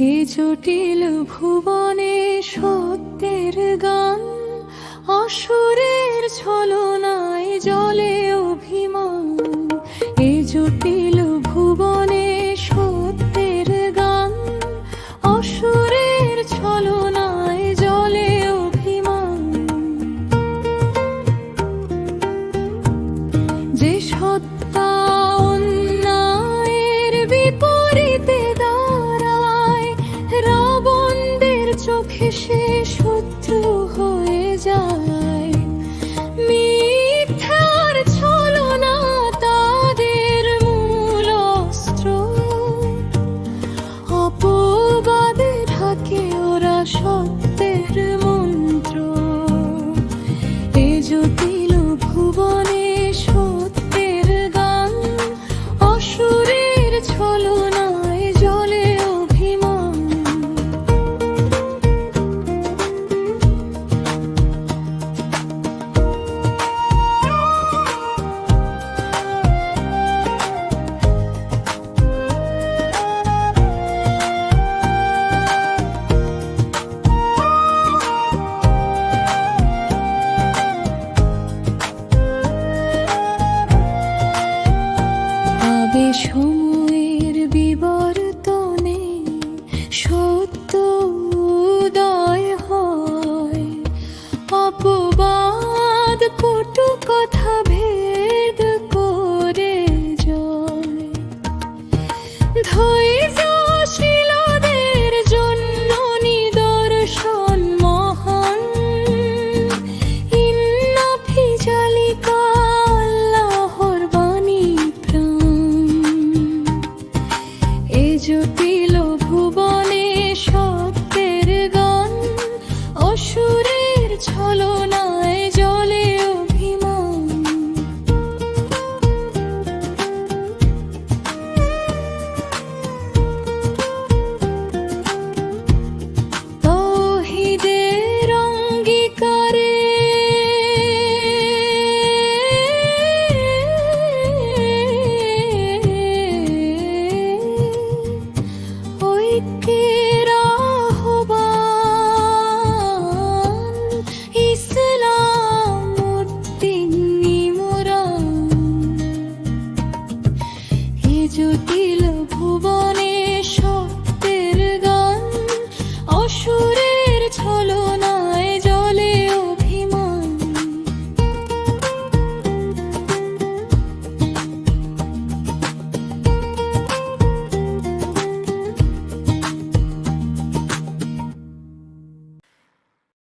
এ জটিল ভুবনে সত্যের গান অসুরের ছলনায় জলে অভিমান Chào সময়ের বিবর্তনে সত্য উদয় হয়। অপবাদ কটু কথা ভেদ করে জয় ধৈ keep